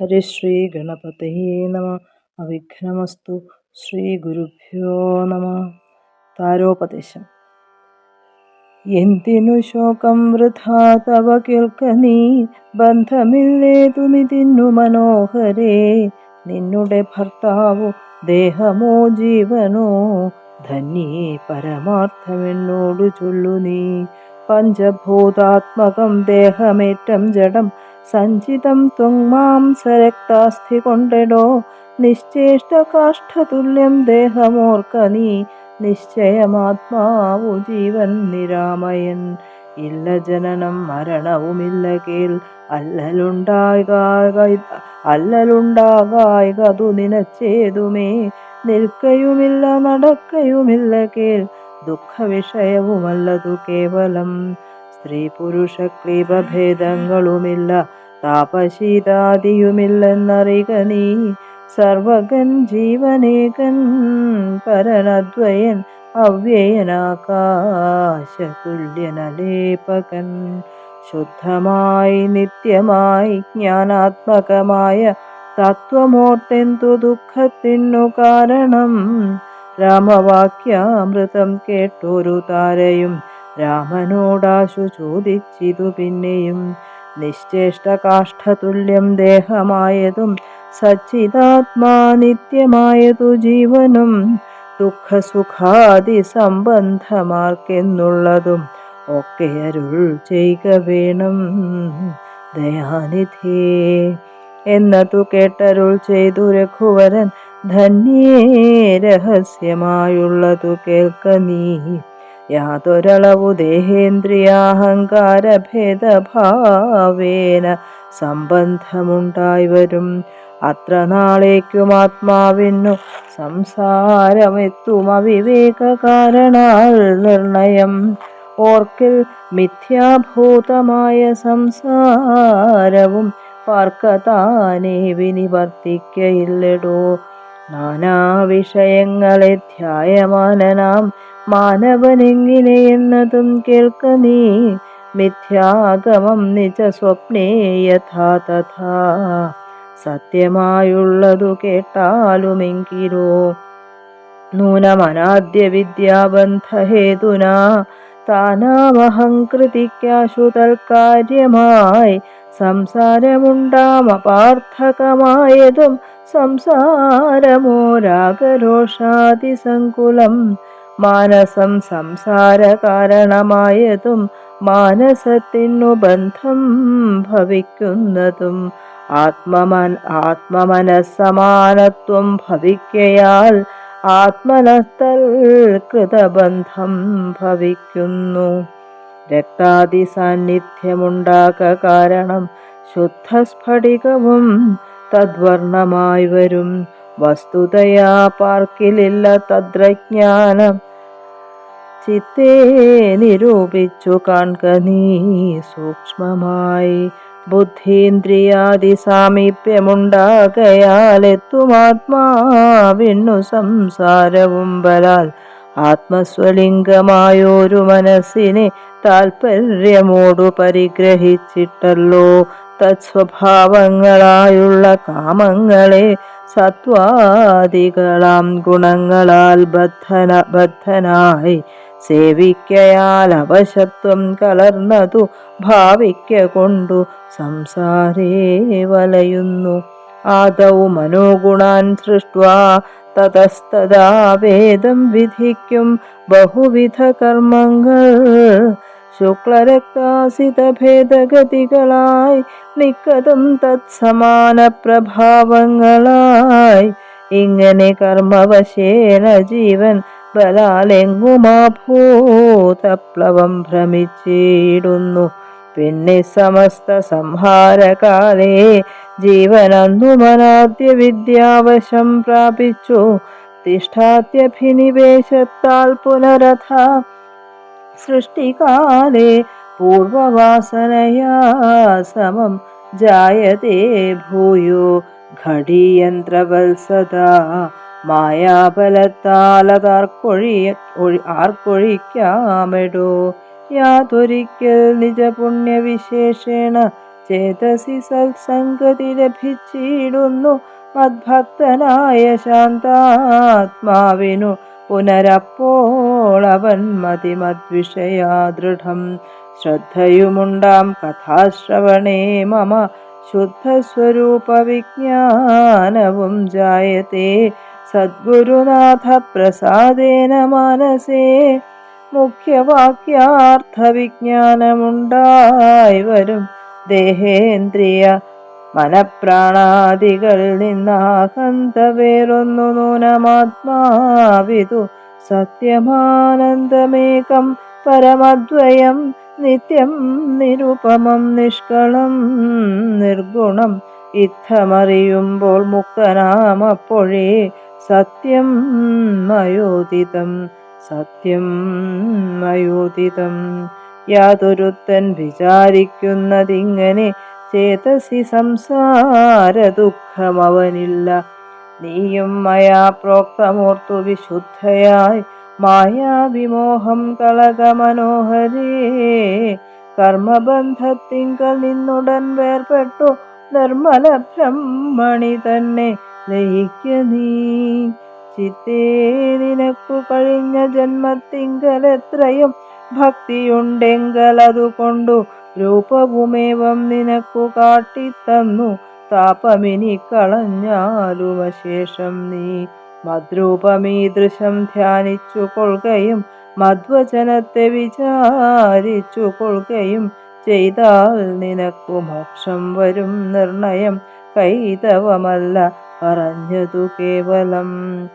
ഹരിശ്രീ ഗണപതയേ നമ അവിഘ്നമസ്തു ശ്രീ ഗുരുഭ്യോ നമ താരോപദേശം എന്തിനു ശോകം വൃഥാ തവ കേൾക്കനീ ബന്ധമില്ലേതുമിതിന്നു മനോഹരേ നിന്നുടെ ഭർത്താവോ ദേഹമോ ജീവനോ ധന്യേ പരമാർത്ഥമെന്നോടു ചൊല്ലു നീ പഞ്ചഭൂതാത്മകം ദേഹമേറ്റം ജഡം സഞ്ചിതം ത്വങ്മാംസരക്താസ്ഥി കൊണ്ടെടോ നിശ്ചേഷ്ട കാഷ്ഠതുല്യം ദേഹമോർക്ക നീ. നിശ്ചയമാത്മാവു ജീവൻ നിരാമയൻ. ഇല്ല ജനനം മരണവുമില്ല കേൾ. അല്ലലുണ്ടാകായ അല്ലലുണ്ടാകായകതു നിനച്ചേതുമേ. നിൽക്കയുമില്ല നടക്കയുമില്ല കേൾ. ദുഃഖവിഷയവുമല്ലതു കേവലം സ്ത്രീ പുരുഷ ക്ലീപഭേദങ്ങളുമില്ല താപശീതാദിയുമില്ലെന്നറിക നീ. സർവകൻ ജീവനേകൻ പരനദ്വയൻ അവ്യയനാകാശതുല്യനലേപകൻ. ശുദ്ധമായി നിത്യമായി ജ്ഞാനാത്മകമായ തത്വമോർത്തെന്തു ദുഃഖത്തിനു കാരണം. രാമവാക്യാമൃതം കേട്ടൊരു താരയും രാമനോടാശു ചോദിച്ചിതു പിന്നെയും. നിശ്ചേഷ്ട കാഷ്ഠതുല്യം ദേഹമായതും സച്ചിതാത്മാ നിത്യമായതു ജീവനും ദുഃഖസുഖാദി സംബന്ധമാർക്കെന്നുള്ളതും ഒക്കെ അരുൾ ചെയ്യുക വേണം. ദയാനിധേ എന്നതു കേട്ടരുൾ ചെയ്തു രഘുവരൻ ധന്യേ രഹസ്യമായുള്ളതു കേൾക്ക നീ. യാതൊരളവു ദേഹേന്ദ്രിയാഹങ്കാരഭേദഭാവേന സംബന്ധമുണ്ടായി വരും അത്ര നാളേക്കും ആത്മാവിനു സംസാരമെത്തും അവിവേക കാരണാൽ നിർണയം. ഓർക്കിൽ മിഥ്യാഭൂതമായ സംസാരവും പാർക്കതാനേ വിനിവർത്തിക്കയില്ലടോ. നാനാ വിഷയങ്ങളെ ധ്യായമാനനാം മാനവനെങ്ങിനെയെന്നതും കേൾക്ക നീ. മിഥ്യാഗമം നിജ സ്വപ്നേ യഥാ തഥാ. സത്യമായുള്ളതു കേട്ടാലുമെങ്കിലോ? നൂനമനാദ്യ വിദ്യാബന്ധഹേതുന. താനാമഹങ്കൃതിക്കാശു തൽക്കാര്യമായി. സംസാരമുണ്ടാം അപാർത്ഥകമായതും സംസാരമോരാഗരോഷാതിസങ്കുലം മാനസം സംസാര കാരണമായതും മാനസത്തിനു ബന്ധം ഭവിക്കുന്നതും ആത്മമൻ ആത്മമനസ്സമാനത്വം ഭവിക്കയാൽ ആത്മനത്തൽ കൃതബന്ധം ഭവിക്കുന്നു. രക്താദി സാന്നിധ്യമുണ്ടാക കാരണം ശുദ്ധസ്ഫടികവും തദ്വർണമായി വരും. വസ്തുതയാ പാർക്കിലില്ല തദ്രജ്ഞാനം ചിത്തേ നിരൂപിച്ചു കാൺക നീ സൂക്ഷ്മമായി. ബുദ്ധീന്ദ്രിയാദി സാമീപ്യമുണ്ടാകയാൽ എത്തുമാത്മാവിണ്ണു സംസാരവും ബലാൽ. ആത്മസ്വലിംഗമായൊരു മനസ്സിനെ താൽപര്യമോടു പരിഗ്രഹിച്ചിട്ടല്ലോ. തത്സ്വഭാവങ്ങളായുള്ള കാമങ്ങളെ സത്വാദികളാം ഗുണങ്ങളാൽ ബദ്ധന ബദ്ധനായി സേവിക്കയാൽ അവശത്വം കലർന്നതു ഭാവിക്ക കൊണ്ടു സംസാരേ വലയുന്നു. ആദൗ മനോഗുണാൻ സൃഷ്ട്വാ തതസ്തദാ വേദം വിധിക്കും. ബഹുവിധ കർമ്മങ്ങൾ ശുക്ലരക്താസിത ഭേദഗതികളായി മിക്കതും തത്സമാന പ്രഭാവങ്ങളായി. ഇങ്ങനെ കർമ്മവശേന ജീവൻ ബലാലെങ്ങുമാഭൂതപ്ലവം ഭ്രമിച്ചിടുന്നു. പിന്നെ സമസ്ത സംഹാരകാലേ ജീവനന്നു മനാദ്യ വിദ്യാവശം പ്രാപിച്ചു. തിഷ്ഠാത്യഭിനിവേശത്താൽ പുനരഥ. സൃഷ്ടികാലേ പൂർവവാസനയാ സമം ജായതേ ഭൂയോ. ഘടീയന്ത്രവത്സദാ മായാബലത്താലതാർക്കൊഴി ആർക്കൊഴിക്കാമെടോ? യാതൊരിക്കൽ നിജപുണ്യവിശേഷേണ ചേതസി സത്സംഗതി ലഭിച്ചിടുന്നു. മദ്ഭക്തനായ ശാന്താത്മാവിനു പുനരപ്പോൾ അവൻ മതിമദ്വിഷയാദൃഢം ശ്രദ്ധയുമുണ്ടാം കഥാശ്രവണേ മമ. ശുദ്ധസ്വരൂപ വിജ്ഞാനവും ജായത്തെ സദ്ഗുരുനാഥ പ്രസാദേന മനസേ മുഖ്യവാക്യാർത്ഥ വിജ്ഞാനമുണ്ടായി വരും ദേഹേന്ദ്രിയ മനപ്രാണാദികൾ നിന്നാഹന്ത വേറൊന്നു നൂനമാത്മാവിതു സത്യമാനന്ദമേകം പരമദ്വയം നിത്യം നിരുപമം നിഷ്കളം നിർഗുണം ഇത്തമറിയുമ്പോൾ മുക്തനാമപ്പോഴേ സത്യം മയോദിതം സത്യം മയോദിതം. യാതൊരുത്തൻ വിചാരിക്കുന്നതിങ്ങനെ ചേതസി സംസാര ദുഃഖമവനില്ല. നീയും മയാ പ്രോക്തമൂർത്തു വിശുദ്ധയായി മായാവിമോഹം കളക മനോഹരേ കർമ്മബന്ധത്തിങ്കൽ നിന്നുടൻ വേർപെട്ടു നിർമ്മല ബ്രഹ്മണി തന്നെ. ലയിക്ക നീ. ചിത്തേ നിനക്കു കഴിഞ്ഞ ജന്മത്തിങ്കലെത്രയും ഭക്തിയുണ്ടെങ്കിൽ അതുകൊണ്ടു രൂപവുമേവം നിനക്കു കാട്ടിത്തന്നു. താപമിനി കളഞ്ഞാലും അശേഷം നീ മദ്രൂപമീദൃശം ധ്യാനിച്ചു കൊള്ളുകയും മധ്വചനത്തെ വിചാരിച്ചു കൊള്ളുകയും ചെയ്താൽ നിനക്കു മോക്ഷം വരും നിർണയം. കൈതവമല്ല പറഞ്ഞതു കേവലം.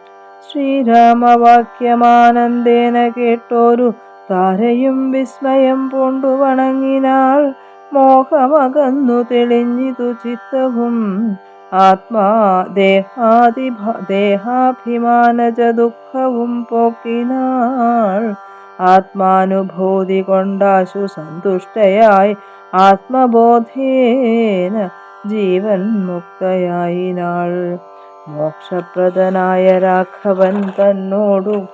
ശ്രീരാമവാക്യമാനന്ദേന കേട്ടോരു താരയും വിസ്മയം പൂണ്ടു വണങ്ങിനാൾ. മോഹമകന്നു തെളിഞ്ഞിതു ചിത്തവും. ആത്മാ ദേഹാദി ദേഹാഭിമാനജ ദുഃഖവും പോക്കിനാൾ. ആത്മാനുഭൂതി കൊണ്ടാശു സന്തുഷ്ടയായി ആത്മബോധേന ജീവൻ മുക്തയായിനാൾ. മോക്ഷപ്രദനായ രാഘവൻ തന്നോടു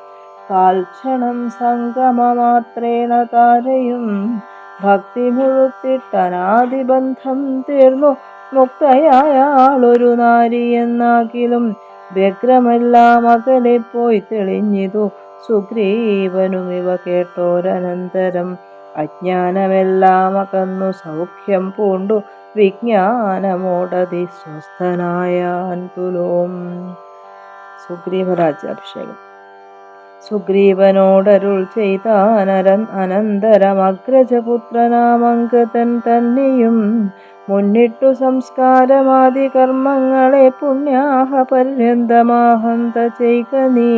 കാൽക്ഷണം സംഗമമാത്രേണ താരയും. ഭക്തി മുഴുത്തിട്ടനാദിബന്ധം തീർന്നു. മുക്തയായാളൊരു നാരി എന്നാകിലും വ്യഗ്രമെല്ലാം അകലെ പോയി തെളിഞ്ഞിതു. സുഗ്രീവനും ഇവ കേട്ടോരനന്തരം. അജ്ഞാനമെല്ലാം അകന്നു സൗഖ്യം പൂണ്ടു. വിജ്ഞാനമോടതി സ്വസ്ഥനായ തുലോം. സുഗ്രീവരാജ്യാഭിഷേകം സുഗ്രീവനോടരുൾ ചെയ്താനരൻ അനന്തരമഗ്രജപുത്രനാമങ്കതൻ തന്നെയും മുന്നിട്ടു സംസ്കാരമാദി കർമ്മങ്ങളെ പുണ്യാഹ പര്യന്തമാഹന്ത ചെയ്ക നീ.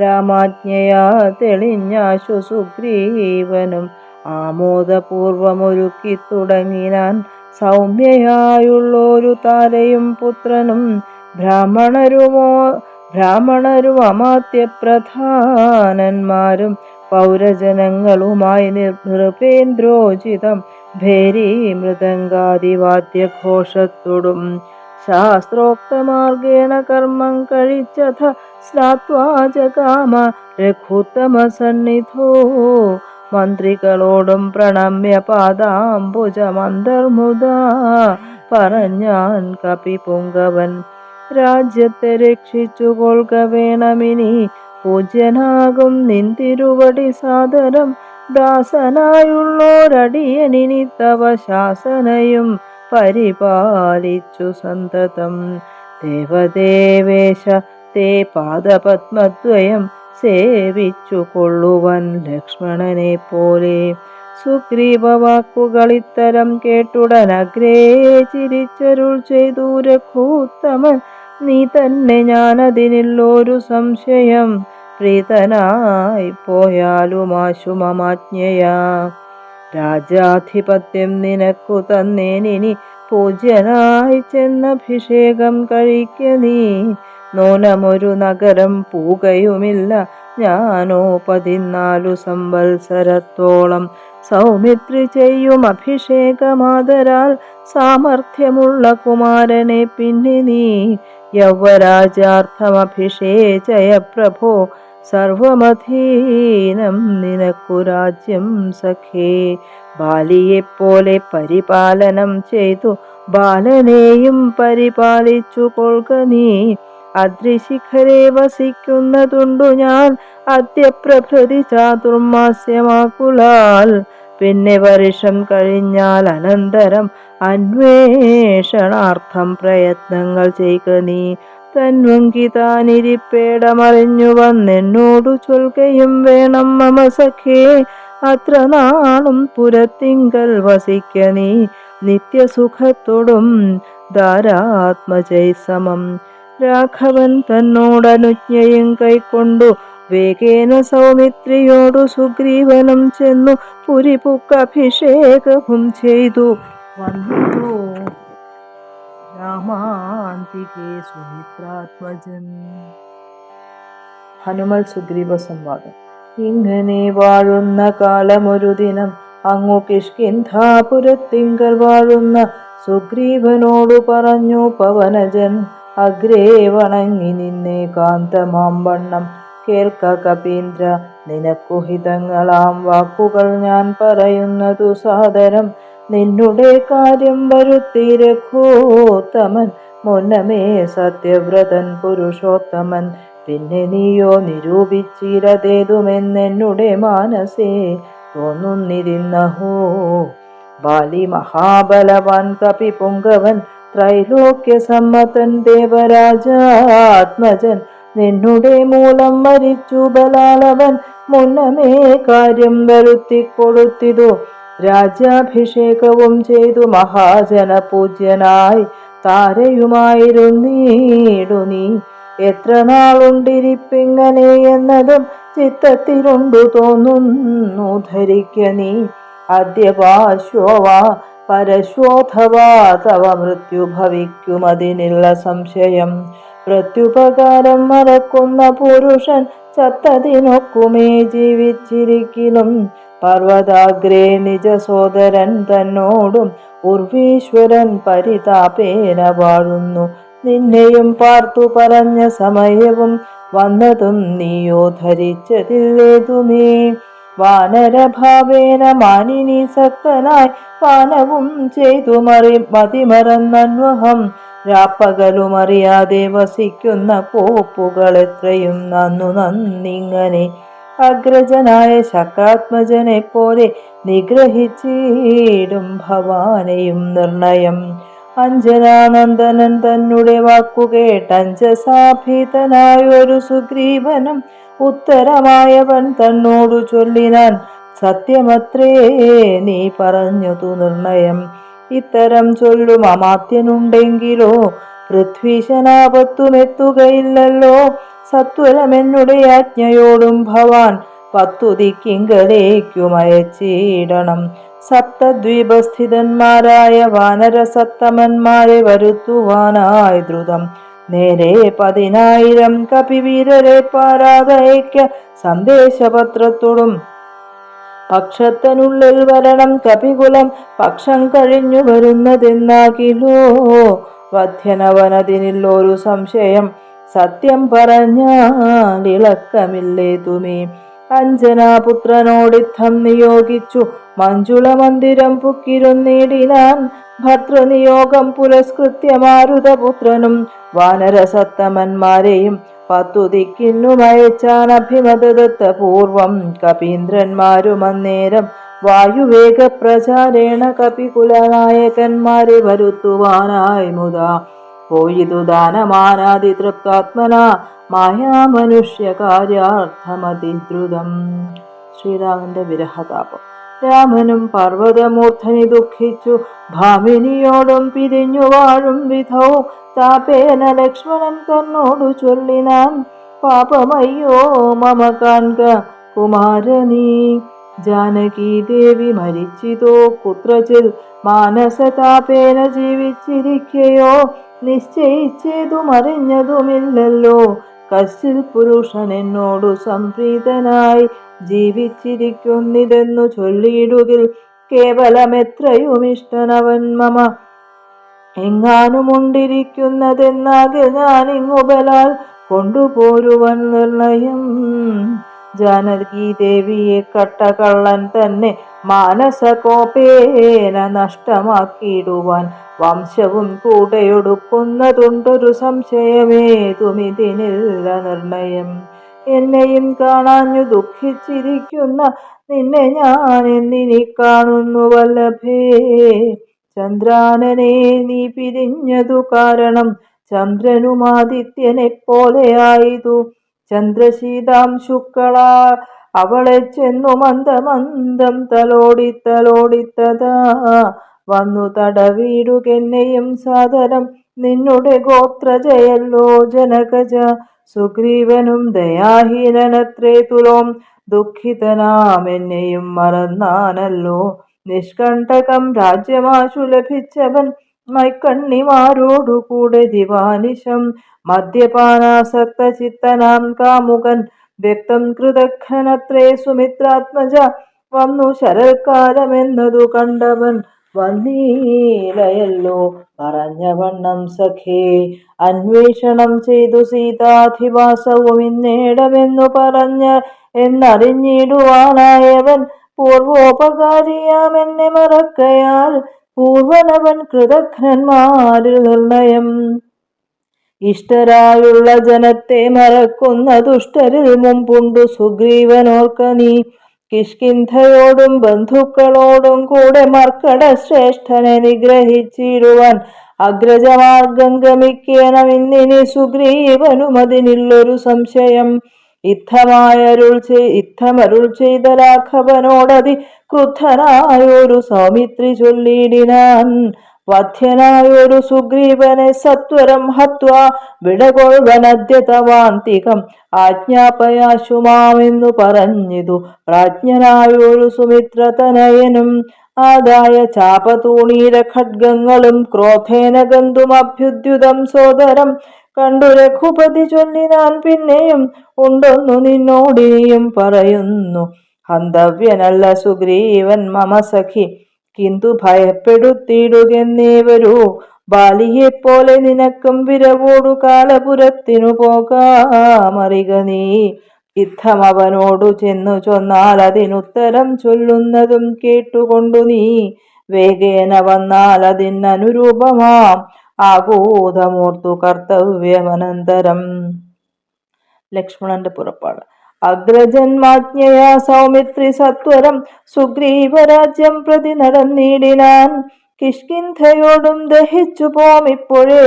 രാമാജ്ഞയാ തെളിഞ്ഞാശു സുഗ്രീവനും ആമോദപൂർവമൊരുക്കി തുടങ്ങിനാൻ സൗമ്യയായുള്ളൊരു താരയും പുത്രനും ബ്രാഹ്മണരുമോ ബ്രാഹ്മണരും അമാത്യപ്രധാനന്മാരും പൗരജനങ്ങളുമായി നൃപേന്ദ്രോചിതം ഭേരി മൃദംഗാദിവാദ്യഘോഷത്തോടും ശാസ്ത്രോക്തമാർഗേണ കർമ്മം കഴിച്ചഥ സ്നാത്വാജകാമ രഘുത്തമസന്നിധോ മന്ത്രികളോടും പ്രണമ്യ പാദാംബുജമന്തർമുദ പറഞ്ഞാൻ കപി പൊങ്കവൻ. രാജ്യത്തെ രക്ഷിച്ചു കൊള്ളുക വേണമിനി. പൂജ്യനാകും നിന്തിരുവടി സാദരം. ദാസനായുള്ളോരടിയനിനി തവ ശാസനയും പരിപാലിച്ചു സന്തതം. ദേവദേവേശ തേ പാദപത്മദ്വയം. സേവിച്ചു കൊള്ളുവൻ ലക്ഷ്മണനെ പോലെ സുഗ്രീവ കേട്ടുടൻ അഗ്രേ ചിരിച്ചരുൾ ചെയ്തു രഘൂത്തമൻ നീ തന്നെ ഞാനതിനില്ലൊരു സംശയം. പ്രീതനായി പോയാലും ആശുമമാജ്ഞയ രാജാധിപത്യം നിനക്കു തന്നേനിനി പൂജ്യനായി ചെന്നഭിഷേകം കഴിക്ക നീ. നൂനമൊരു നഗരം പൂകയുമില്ല. ഞാനോ പതിനാലു സംവത്സരത്തോളം സൗമിത്രി ചെയ്യും അഭിഷേകമാതരാൽ. സാമർഥ്യമുള്ള കുമാരനെ പിന്നെ നീ യൗവരാജാർത്ഥമഭിഷേചയ പ്രഭോ സർവമധീനം നിനക്കു രാജ്യം സഖേ. ബാലിയെപ്പോലെ പരിപാലനം ചെയ്തു. ബാലനെയും പരിപാലിച്ചു കൊൾക നീ. അദ്രിശിഖരെ വസിക്കുന്നതുണ്ടു ഞാൻ. അത്യപ്രഭൃതി ചാതുർമാസ്യമാക്കുലാൽ. പിന്നെ വർഷം കഴിഞ്ഞാൽ അനന്തരം അന്വേഷണാർത്ഥം പ്രയത്നങ്ങൾ ചെയ്ക നീ തന്വങ്കിതാനിരിപ്പേടമറിഞ്ഞു വന്നെന്നോടു ചൊൽകയും വേണം മമ സഖേ. അത്ര നാളും പുരത്തിങ്കൽ വസിക്ക നീ. നിത്യസുഖത്തോടും ധാരാത്മജൈ സമം. രാഘവൻ തന്നോടനുജ്ഞയും കൈക്കൊണ്ടു. വേഗേന സൗമിത്രിയോടു സുഗ്രീവനം ചെന്നു. പുരിപുക്കഭിഷേകവും ചെയ്തു. വന്നു? രാമാന്തികേ സുമിത്രാത്മജൻ. ഹനുമൽ സുഗ്രീവ സംവാദം. ഇങ്ങനെ വാഴുന്ന കാലമൊരു ദിനം അങ്ങു കിഷ്കിന്ധാപുരത്തിങ്കൽ വാഴുന്ന സുഗ്രീവനോടു പറഞ്ഞു പവനജൻ. അഗ്രേ വണങ്ങി നിന്നെ കാന്തമാം വണ്ണം. കേൾക്ക കപീന്ദ്ര നിനക്കു ഹിതങ്ങളാം വാക്കുകൾ ഞാൻ പറയുന്നതു സാദരം. നിന്നുടെ കാര്യം വരുത്തി രഘോത്തമൻ. മുന്നമേ സത്യവ്രതൻ പുരുഷോത്തമൻ. പിന്നെ നീയോ നിരൂപിച്ചിരതേതുമെന്നെന്നുടെ മാനസേ തോന്നുന്നിരുന്നഹോ. ബാലി മഹാബലവാൻ കപി പുങ്കവൻ ത്രൈലോക്യ സമ്മതൻ ദേവരാജാത്മജൻ നിന്നുടെ മൂലം മരിച്ചു ബലാലവൻ. മുന്നമേ കാര്യം വരുത്തി കൊടുത്തിതു രാജ്യാഭിഷേകവും ചെയ്തു മഹാജന പൂജ്യനായി താരയുമായിരുന്നീടു നീ. എത്ര നാളുണ്ടിരിപ്പിങ്ങനെ എന്നതും ചിത്തത്തിലുണ്ടു തോന്നുന്നു ധരിക്ക നീ. അദ്യപാശ്വവാ പരശോധവാ തവ മൃത്യു ഭവിക്കുമതിനുള്ള സംശയം. പ്രത്യുപകാരം മറക്കുന്ന പുരുഷൻ ചത്തതിനൊക്കുമേ ജീവിച്ചിരിക്കലും പർവതാഗ്രേ നിജ സോദരൻ തന്നോടും ഉർവീശ്വരൻ പരിതാപേന വാഴുന്നു. നിന്നെയും പാർത്തു പറഞ്ഞ സമയവും വന്നതും നീയോ ധരിച്ചതില്ലേതുമേ വാനരഭാവേന മാനിനി സക്തനായി പാനവും ചെയ്തു മറി മതിമറന്നന്വഹം. രാപ്പകലുമറിയാതെ വസിക്കുന്ന കോപ്പുകൾ എത്രയും നന്നു നന്നിങ്ങനെ അഗ്രജനായ ശക്രാത്മജനെ പോലെ നിഗ്രഹിച്ചിടും ഭവാനെയും നിർണയം. അഞ്ജനാനന്ദനൻ തന്നെ വാക്കുകേട്ടഞ്ചസാഭീതനായൊരു സുഗ്രീവനും ഉത്തരമായവൻ തന്നോടു ചൊല്ലിനാൻ സത്യമത്രേ നീ പറഞ്ഞതു നിർണയം. ഇത്തരം ചൊല്ലും അമാത്യനുണ്ടെങ്കിലോ പൃഥ്വീശനാപത്തുമെത്തുകയില്ലല്ലോ. സത്വരമെന്നുടെ ആജ്ഞയോടും ഭവാൻ പത്തു ദിക്കിങ്കലേക്കുമയച്ചിടണം സപ്തദ്വീപസ്ഥിതന്മാരായ വാനരസത്തമന്മാരെ വരുത്തുവാനായി ദ്രുതം. നേരെ പതിനായിരം കപിവീരരെ പാരാതയ്ക്ക സന്ദേശപത്രത്തോടും പക്ഷത്തനുള്ളിൽ വരണം കപികുലം പക്ഷം കഴിഞ്ഞു വരുന്നതെന്നാകിലോ? വധ്യനവനതിനില്ലൊരു സംശയം സത്യം പറഞ്ഞാൽ അഞ്ജനാ അഞ്ജനാപുത്രനോടിത്തം നിയോഗിച്ചു മഞ്ജുള മന്ദിരം പുക്കിരുന്നിടിനാൻ ഭർത്തൃനിയോഗം പുരസ്കൃത്യ മാരുതപുത്രനും വാനരസത്തമന്മാരെയും പത്തു ദിക്കിന്നുമയച്ചാൻ അഭിമതദത്ത പൂർവം കപീന്ദ്രന്മാരും അന്നേരം വായുവേഗ പ്രചാരേണ കപികുലനായകന്മാരെ വരുത്തുവാനായി മുതാ. പോയിതു ദാനമാനാതി തൃപ്താത്മന മായാമനുഷ്യ കാര്യാർത്ഥമതിദ്രുതം ശ്രീരാമന്റെ വിരഹതാപം. രാമനും പർവതമൂർധനി ദുഃഖിച്ചു. ഭാമിനിയോടും പിരിഞ്ഞു വാഴും വിധൗ താപേന ലക്ഷ്മണൻ തന്നോടു ചൊല്ലിനാൻ പാപമയ്യോ മമ കാൺക കുമാരനീ ജാനകി ദേവി മരിച്ചിതോ കുത്രചിൽ മാനസതാപേന ജീവിച്ചിരിക്കയോ നിശ്ചയിച്ചതും അറിഞ്ഞതുമില്ലല്ലോ കശ്ചിൽ പുരുഷൻ എന്നോടു സംപ്രീതനായി ജീവിച്ചിരിക്കുന്നിതെന്നു ചൊല്ലിയിടുകിൽ കേവലമെത്രയും ഇഷ്ടനവൻ മമ എങ്ങാനുമുണ്ടിരിക്കുന്നതെന്നാകെ ഞാൻ ഇങ്ങുബലാൽ കൊണ്ടുപോരുവൻ നിർണയം. ജാനകി ദേവിയെ കട്ടകള്ളൻ തന്നെ മാനസകോപേന നഷ്ടമാക്കിയിടുവാൻ വംശവും കൂടെയൊടുക്കുന്നതുണ്ടൊരു സംശയമേതുമിതിനില്ല നിർണയം. എന്നെയും കാണാഞ്ഞു ദുഃഖിച്ചിരിക്കുന്ന നിന്നെ ഞാൻ എന്നിനി കാണുന്നു വല്ലഭേ ചന്ദ്രാനനെ നീ പിരിഞ്ഞതു കാരണം ചന്ദ്രനുമാദിത്യനെ പോലെയായതു ചന്ദ്രശീതാംശുക്കളാ അവളെ ചെന്നു മന്ദമന്ദം തലോടി തലോടിത്തതാ. വന്നു തടവീടുകെന്നെയും സാദരം നിന്നുടെ ഗോത്രജയല്ലോ ജനകജ. സുഗ്രീവനും ദയാഹീനനത്രേ തുലോം ദുഃഖിതനാമെന്നെയും മറന്നാനല്ലോ. നിഷ്കണ്ഠകം രാജ്യമാശു ലഭിച്ചവൻ മൈക്കണ്ണിമാരോടുകൂടെ ദിവാനിശം. മദ്യപാനാസക്ത ചിത്തനാം കാമുകൻ വ്യക്തം കൃതഘ്നത്രേ സുമിത്രാത്മജ വന്നു ശരൽക്കാലമെന്നതു കണ്ടവൻ വന്നീലയല്ലോ. പറഞ്ഞവണ്ണം സഖേ അന്വേഷണം ചെയ്തു സീതാധിവാസവും ഇന്നേടമെന്നു പറഞ്ഞ എന്നറിഞ്ഞിടുവാനായവൻ പൂർവോപകാരിയാമെന്നെ മറക്കയാൽ പൂർവനവൻ കൃതഘ്നന്മാരിൽ നിർണയം. ഇഷ്ടരായുള്ള ജനത്തെ മറക്കുന്ന ദുഷ്ടരിൽ മുമ്പുണ്ടു സുഗ്രീവനോർക്ക നീ. കിഷ്കിന്ധയോടും ബന്ധുക്കളോടും കൂടെ മർക്കട ശ്രേഷ്ഠനെ നിഗ്രഹിച്ചിടുവാൻ അഗ്രജമാർഗം ഗമിക്കണം. ഇന്നിനി സുഗ്രീവനുമതിനില്ലൊരു സംശയം. ഇത്തമായരുൾ ചെയ് ഇത്തമരുൾ ചെയ്ത രാഘവനോടതി ക്രുദ്ധനായൊരു സൗമിത്രി ചൊല്ലിയിടിനാൻ വധ്യനായൊരു സുഗ്രീവനെ സത്വരം ഹത്വ വിടകൊഴുവനദ്യതവാന്തികം ആജ്ഞാപയാശുമാമെന്നു പറഞ്ഞിതു. പ്രാജ്ഞനായൊരു സുമിത്രതനയനും ആദായ ചാപതൂണീര ഖഡ്ഗങ്ങളും ക്രോധേന ഗന്ധുമഭ്യുദ്യുതം സോദരം കണ്ടു രഘുപതി ചൊല്ലി നാൻ പിന്നെയും ഉണ്ടെന്നു നിന്നോടിയും പറയുന്നു. ഹന്തവ്യനല്ല സുഗ്രീവൻ മമ സഖി. കിന്തു ഭയപ്പെടുത്തിയിടുകെന്നേവരൂ ബാലിയെപ്പോലെ നിനക്കും വിരവോടു കാലപുരത്തിനു പോകാമറിക നീ. യുദ്ധം അവനോടു ചെന്നു ചൊന്നാൽ അതിനുത്തരം ചൊല്ലുന്നതും കേട്ടുകൊണ്ടു നീ. വേഗേന വന്നാൽ അതിനനുരൂപമാം. ആകൂതമൂർത്തു കർത്തവ്യമനന്തരം. ലക്ഷ്മണന്റെ പുറപ്പാട്. അഗ്രജന്മാജ്ഞയാ സൗമിത്രി സത്വരം സുഗ്രീവരാജ്യം പ്രതി നടന്നിടിനാൻ കിഷ്കിന്ധയോടും ദഹിച്ചു പോമിപ്പോഴേ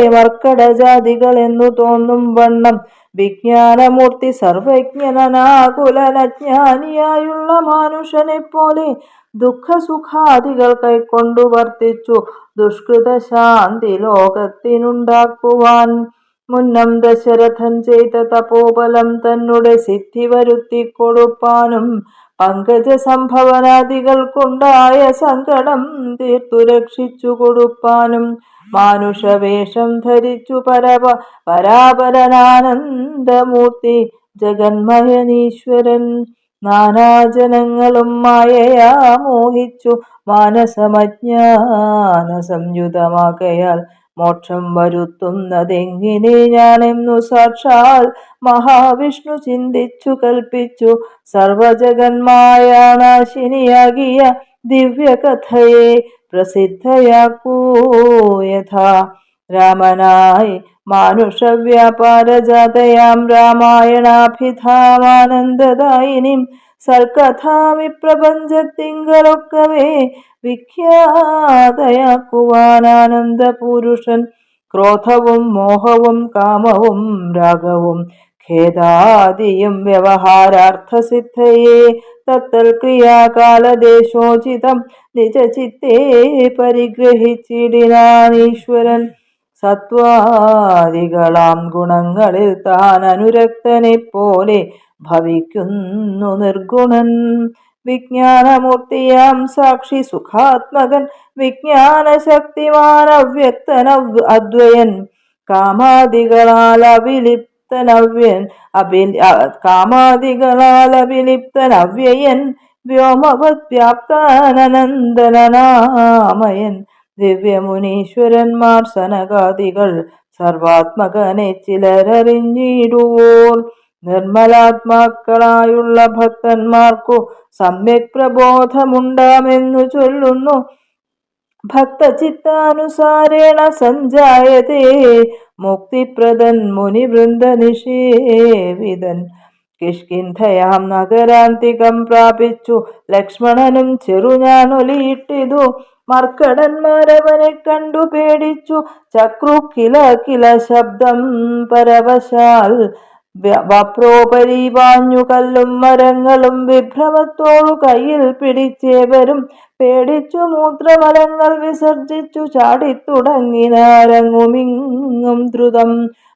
എന്നു തോന്നും വണ്ണം. വിജ്ഞാനമൂർത്തി സർവജ്ഞനാകുലനജ്ഞാനിയായുള്ള മനുഷ്യനെ പോലെ ദുഃഖസുഖാദികൾ കൈക്കൊണ്ടു വർത്തിച്ചു. ദുഷ്കൃത ശാന്തി ലോകത്തിനുണ്ടാക്കുവാൻ മുന്നം ദശരഥൻ ചെയ്ത തപോബലം തന്നെ സിദ്ധി വരുത്തി കൊടുപ്പാനും പങ്കജ സംഭവനാദികൾക്കുണ്ടായ സങ്കടം തീർത്തു രക്ഷിച്ചു കൊടുപ്പാനും. മാനുഷവേഷം ധരിച്ചു പരപ പരാപരനാനന്ദമൂർത്തി ജഗന്മയനീശ്വരൻ. നാനാജനങ്ങളും മായയാ മോഹിച്ചു മാനസമജ്ഞാന സംയുതമാകയാൽ മോക്ഷം വരുത്തുന്നതെങ്ങനെ ഞാനെന്നു സാക്ഷാൽ മഹാവിഷ്ണു ചിന്തിച്ചു കൽപ്പിച്ചു. സർവജഗന്മായാനാശിനിയാകിയ ദിവ്യകഥയെ പ്രസിദ്ധയാക്കൂ യഥാ. രാമനായി മാനുഷവ്യാപാരജാതയാം രാമായണാഭിധാമാനന്ദദായിനിം സൽക്കഥാമി പ്രപഞ്ചത്തിങ്കലൊക്കവേ വിഖ്യാതയാക്കുവാനാനന്ദപുരുഷൻ ക്രോധവും മോഹവും കാമവും രാഗവും ഖേദാദിയും വ്യവഹാരാർത്ഥസിദ്ധയെ. തത്തൽ ക്രിയാകാലദേശോചിതം നിജചിത്തേ പരിഗ്രഹിച്ചിടിനാനീശ്വരൻ. സത്വാദികളാം ഗുണങ്ങളിൽ താൻ അനുരക്തനെ പോലെ ഭവിക്കുന്നു നിർഗുണൻ. വിജ്ഞാനമൂർത്തിയാം സാക്ഷി സുഖാത്മകൻ വിജ്ഞാനശക്തിമാൻ അവ്യക്തൻ അദ്വയൻ കാമാദികളാൽ അവിലിപ്തനവ്യൻ അഭി കാമാദികളാൽ അവിലിപ്തൻ അവ്യയൻ ദിവ്യമുനീശ്വരന്മാർ സനകാദികൾ സർവാത്മകനെ ചിലരറിഞ്ഞിടുവോർ നിർമ്മലാത്മാക്കളായുള്ള ഭക്തന്മാർക്കു സമ്യക് പ്രബോധമുണ്ടാമെന്നു ചൊല്ലുന്നു. ഭക്തചിത്താനുസാരേണ സഞ്ജായതേ മുക്തിപ്രദൻ മുനിവൃന്ദ നിഷേവിതൻ കിഷ്കിന്ധയാം നഗരാന്തികം പ്രാപിച്ചു. ലക്ഷ്മണനും ചെറുഞാനൊലിയിട്ടിതു. മർക്കടന്മാരവനെ കണ്ടു പേടിച്ചു. ചക്രു കില കില ശബ്ദം പരവശാൽ വപ്രോപരി പാഞ്ഞു കല്ലും മരങ്ങളും വിഭ്രമത്തോടു കയ്യിൽ പിടിച്ചേവരും പേടിച്ചു മൂത്രമലങ്ങൾ വിസർജിച്ചു ചാടിത്തുടങ്ങിനാരങ്ങുമിങ്ങും ദ്രുതം.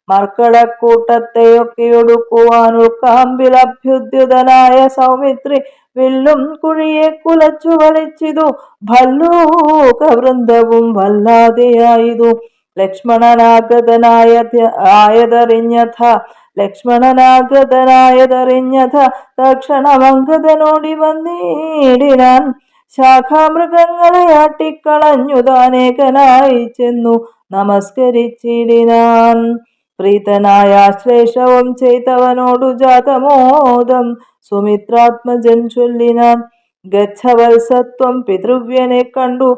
മർക്കടക്കൂട്ടത്തെയൊക്കെ ഒടുക്കുവാൻ ഉൾക്കാമ്പിൽ അഭ്യുദ്യുതനായ സൗമിത്രി വില്ലും കുഴിയെ കുലച്ചു വലിച്ചിതു. ഭല്ലൂക വൃന്ദവും വല്ലാതെയായതു. ലക്ഷ്മണനാഗതനായ ആയതറിഞ്ഞഥ ലക്ഷ്മണനാഗതനായതറിഞ്ഞഥ തക്ഷണമംഗതനോടി വന്നീടിനാൻ ശാഖാമൃഗങ്ങളെ ആട്ടിക്കളഞ്ഞു താനേകനായി ചെന്നു നമസ്കരിച്ചിടിനാൻ. പ്രീതനായ ശ്രേഷവും ചെയ്തവനോടു ജാതമോദം സുമിത്രാത്മജൻ ചൊല്ലിനാൻ. ഗച്ഛവത്സത്വം പിതൃവ്യനെ കണ്ടു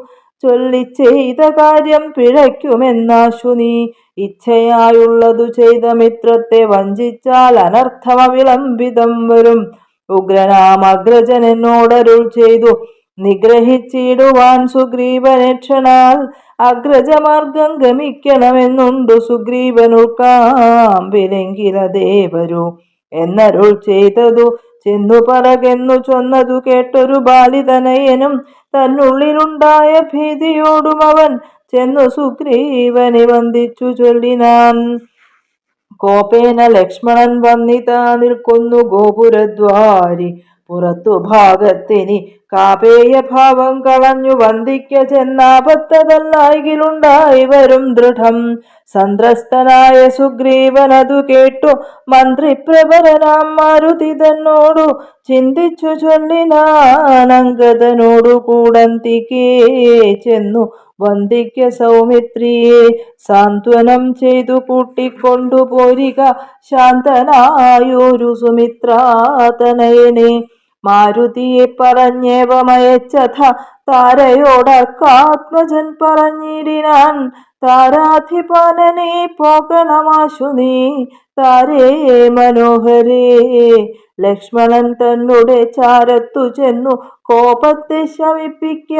ചൊല്ലി ചെയ്ത കാര്യം പിഴയ്ക്കുമെന്നാശു നീ. ഇച്ഛയായുള്ളതു ചെയ്ത മിത്രത്തെ വഞ്ചിച്ചാൽ അനർത്ഥമ വിളംബിതം വരും. ഉഗ്രനാം അഗ്രജൻ എന്നോടരുൾ ചെയ്തു. നിഗ്രഹിച്ചിടുവാൻ സുഗ്രീവനക്ഷണാൽ അഗ്രജമാർഗം ഗമിക്കണമെന്നുണ്ടു സുഗ്രീവനുൾക്കാമ്പിലെങ്കില ദേവരു എന്നരുൾ ചെയ്തതു ചെന്നു പറകെന്നു ചൊന്നതു കേട്ടൊരു ബാലിതനയനും തന്നുള്ളിലുണ്ടായ ഭീതിയോടും അവൻ ചെന്നു സുഗ്രീവനെ വന്ദിച്ചു ചൊല്ലിനാൻ. കോപേന ലക്ഷ്മണൻ വന്നിതാ നിൽക്കുന്നു ഗോപുരദ്വാരി. പുറത്തു ഭാഗത്തിനി കാപേയ ഭാവം കളഞ്ഞു വന്ദിക്ക ചെന്നാപത്തതല്ലായിലുണ്ടായി വരും ദൃഢം. സന്ത്രസ്തനായ സുഗ്രീവനതു കേട്ടു. മന്ത്രിപ്രവരനാം മാരുതി തന്നോടു ചിന്തിച്ചു ചൊല്ലിനാനങ്കതനോടു കൂടന്തിക്കേ ചെന്നു. വന്ദിക്ക സൗമിത്രിയെ സാന്ത്വനം ചെയ്തു കൂട്ടിക്കൊണ്ടു പോരിക ശാന്തനായൊരു സുമിത്രാതനയനെ മാരുതിയെ പറഞ്ഞേവമയച്ചഥ താരയോടർക്കാത്മജൻ പറഞ്ഞിടിനാൻ. താരാധിപാലനെ പോകണമാശു നീ താരേ മനോഹരേ. ലക്ഷ്മണൻ തന്നുടെ ചാരത്തു ചെന്നു കോപത്തെ ശമിപ്പിക്ക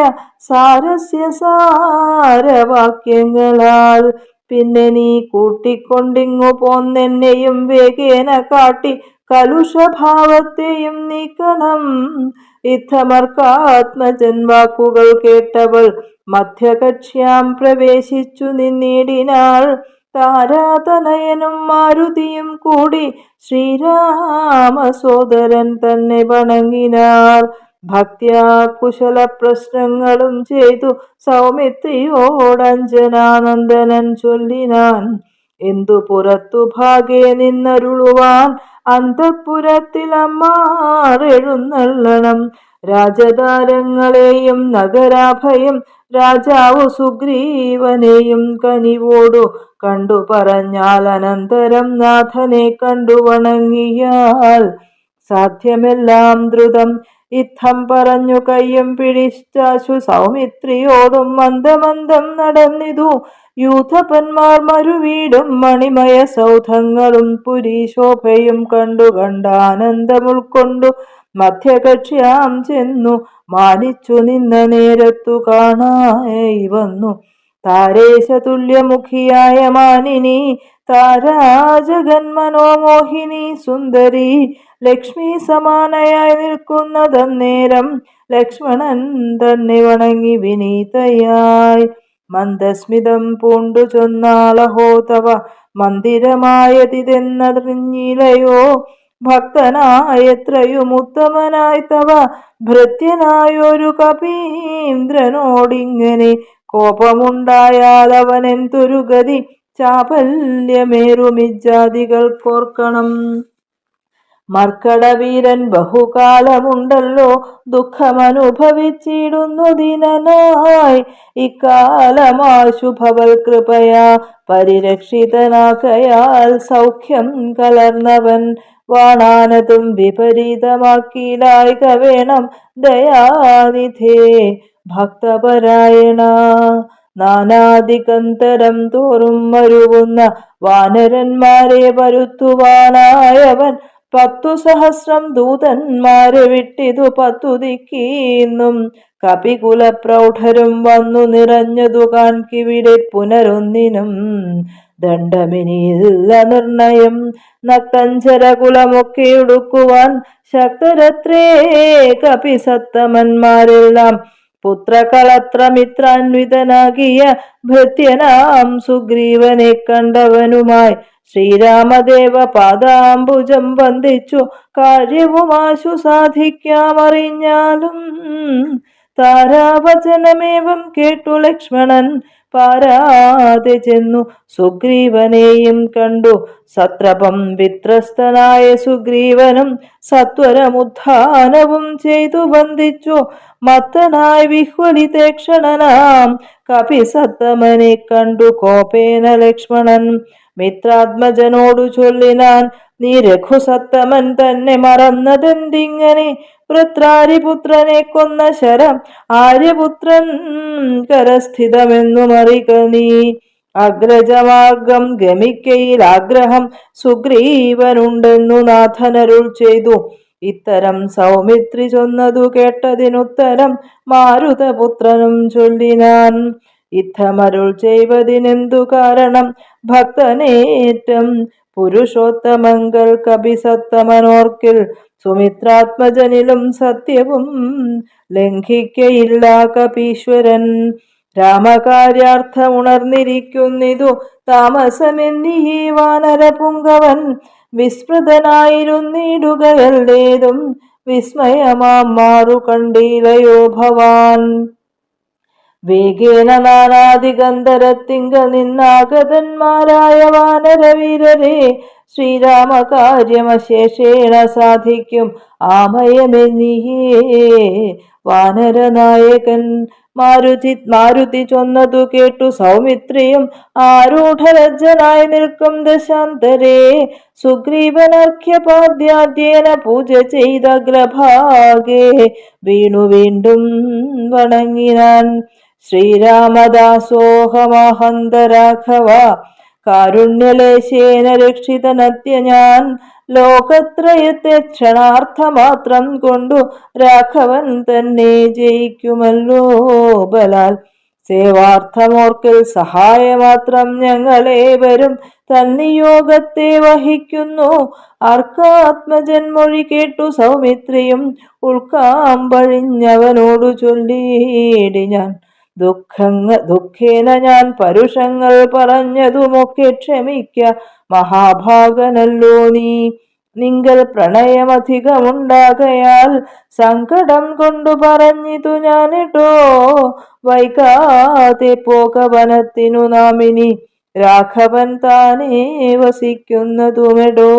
സാരസ്യ സാരവാക്യങ്ങളാൽ. പിന്നെ നീ കൂട്ടിക്കൊണ്ടിങ്ങു പോന്നെന്നെയും വേഗേന കാട്ടി കലുഷഭാവത്തെയും നീക്കണം. ഇത്തമർക്കാത്മജൻ വാക്കുകൾ കേട്ടവൾ മധ്യകക്ഷ്യാം പ്രവേശിച്ചു നിന്നിടിനാൾ. താരാതനയനും മാരുതിയും കൂടി ശ്രീരാമ സോദരൻ തന്നെ വണങ്ങിനാർ. ഭക്ത്യാ കുശല പ്രശ്നങ്ങളും ചെയ്തു സൗമിത്രിയോടഞ്ജനാനന്ദനൻ ചൊല്ലിനാൻ. എന്തു പുറത്തു ഭാഗേ നിന്നരുളുവാൻ അന്തഃപുരത്തിൽ അമ്മാറെഴുന്നള്ളണം രാജതാരങ്ങളെയും നഗരാഭയം രാജാവു സുഗ്രീവനെയും കനിവോടു കണ്ടു പറഞ്ഞാൽ അനന്തരം നാഥനെ കണ്ടു വണങ്ങിയാൽ. സാധ്യമെല്ലാം ദ്രുതം ഇത്തം പറഞ്ഞു കയ്യും പിടിച്ചാശു. സൗമിത്രിയോടും മന്ദമന്ദം നടന്നിതു. യൂഥപന്മാർ മരുവീടും മണിമയ സൗധങ്ങളും പുരീശോഭയും കണ്ടു കണ്ടാനന്ദമുൾക്കൊണ്ടു മധ്യകക്ഷിയാം ചെന്നു മാനിച്ചു നിന്ന നേരത്തു കാണായി വന്നു. താരേശ തുല്യമുഖിയായ മാനിനി താരാജഗന്മനോമോഹിനി സുന്ദരി ലക്ഷ്മി സമാനയായി നിൽക്കുന്നതന്നേരം ലക്ഷ്മണൻ തന്നെ വണങ്ങി വിനീതയായി. മന്ദസ്മിതം പൂണ്ടു ചൊന്നാളഹോ തവ. മന്ദിരമായതിതെന്നറിഞ്ഞിലയോ? ഭക്തനായത്രയും ഉത്തമനായി തവ. ഭൃത്യനായൊരു കപീന്ദ്രനോടിങ്ങനെ കോപമുണ്ടായാൽ അവനെന്തൊരു ഗതി. ചാപല്യമേറുമിജാതികൾ കോർക്കണം മർക്കടവീരൻ ബഹുകാലമുണ്ടല്ലോ ദുഃഖമനുഭവിച്ചിടുന്നു ദിനനായി. ഇക്കാലമാശുഭവൽ കൃപയാ പരിരക്ഷിതനാകയാൽ സൗഖ്യം കലർന്നവൻ. വാണാനതും വിപരീതമാക്കിയിലായിക വേണം ദയാനിധേ. ഭക്തപരായണ നാനാദികന്തരം തോറും വരുവുന്ന വാനരന്മാരെ വരുത്തുവാനായവൻ പത്തു സഹസ്രം ദൂതന്മാരെ വിട്ടിതു പത്തു ദിക്കീന്നും കപികുലപ്രൗഢരും വന്നു നിറഞ്ഞതു കാൺകിവിടെ പുനരൊന്നിനും. ദണ്ഡമിനിയില്ല നിർണയം. നക്തഞ്ചരകുലമൊക്കെ ഉടുക്കുവാൻ ശക്തരത്രേ കപിസത്തമന്മാരെല്ലാം. പുത്രകളത്രമിത്രാൻവിതനാകിയ ഭൃത്യനാം സുഗ്രീവനെ കണ്ടവനുമായി ശ്രീരാമദേവ പാദാംബുജം വന്ദിച്ചു. കാര്യവുമാശു സാധിക്കാമറിഞ്ഞാലും താരാവചനമേവം കേട്ടു ലക്ഷ്മണൻ. പാരാതെ ചെന്നു സുഗ്രീവനെയും കണ്ടു. സത്രപം വിത്രസ്തനായ സുഗ്രീവനും സത്വരമുദ്ധാനവും ചെയ്തു വന്ദിച്ചു. മത്തനായി വിഹ്വലിതേക്ഷണനാം കപിസത്തമനെ കണ്ടു കോപേന ലക്ഷ്മണൻ. മിത്രാത്മജനോടു ചൊല്ലിനാൻ നീ രഘുസത്തമൻ തന്നെ മറന്നതെന്തിങ്ങനെ? വൃത്രാരിപുത്രനെ കൊന്ന ശരം ആര്യപുത്രൻ കരസ്ഥിതമെന്നു മറിക നീ. അഗ്രജമാർഗം ഗമിക്കയിൽ ആഗ്രഹം സുഗ്രീവനുണ്ടെന്നു നാഥനരുൾ ചെയ്തു. ഇത്തരം സൗമിത്രി ചൊന്നതു കേട്ടതിനുത്തരം മാരുതപുത്രനും ചൊല്ലിനാൻ ഇത്തമരുൾ ചെയ്വതിനെന്തു കാരണം? ഭക്തനേറ്റം പുരുഷോത്തമങ്കൽ കപിസത്തമനോർക്കിൽ സുമിത്രാത്മജനിലും സത്യവും ലംഘിക്കയില്ല കപീശ്വരൻ. രാമകാര്യാർത്ഥമുണർന്നിരിക്കുന്നിതു താമസമെന്നീ വാനരപുങ്കവൻ വിസ്മൃതനായിരുന്നിടുകയല്ലേതും വിസ്മയമാം മാറു കണ്ടീലയോ ഭവാൻ. വേഗേന നാനാദിഗന്ധരത്തിങ്ക നിന്നാഗതന്മാരായ വാനരവീരരെ ശ്രീരാമകാര്യമശേഷേണ സാധിക്കും ആമയമെന്നിയേ വാനരനായകൻ മാരുതി മാരുതി ചൊന്നതു കേട്ടു സൗമിത്രിയും ആരൂഢലജ്ജനായി നിൽക്കും ദശാന്തരേ. സുഗ്രീവനർഘ്യപാദ്യാദ്യേന പൂജ ചെയ്ത അഗ്രഭാഗേ വീണു വീണ്ടും വണങ്ങിനാൻ ശ്രീരാമദാസോഹമഹന്തരാഘവ കാരുണ്യലേശേന രക്ഷിതനത്യ ഞാൻ ലോകത്രയത്തെ ക്ഷണാർത്ഥമാത്രം കൊണ്ടു രാഘവൻ തന്നെ ജയിക്കുമല്ലോ ബലാൽ. സേവാർത്ഥമോർക്കൽ സഹായമാത്രം ഞങ്ങളേവരും തന്നിയോഗത്തെ വഹിക്കുന്നു. അർക്കാത്മജന്മൊഴി കേട്ടു സൗമിത്രിയും ഉൾക്കാമ്പഴിഞ്ഞവനോടു ചൊല്ലിയിടി ഞാൻ. ദുഃഖങ്ങ ദുഃഖേന ഞാൻ പരുഷങ്ങൾ പറഞ്ഞതുമൊക്കെ ക്ഷമിക്ക. മഹാഭാഗനല്ലോ നീ. നിങ്ങൾ പ്രണയമധികമുണ്ടാകയാൽ സങ്കടം കൊണ്ടു പറഞ്ഞിതു ഞാനിട്ടോ വൈകാതെ പോകവനത്തിനു നാമിനി രാഘവൻ താനേ വസിക്കുന്നതുമെടോ.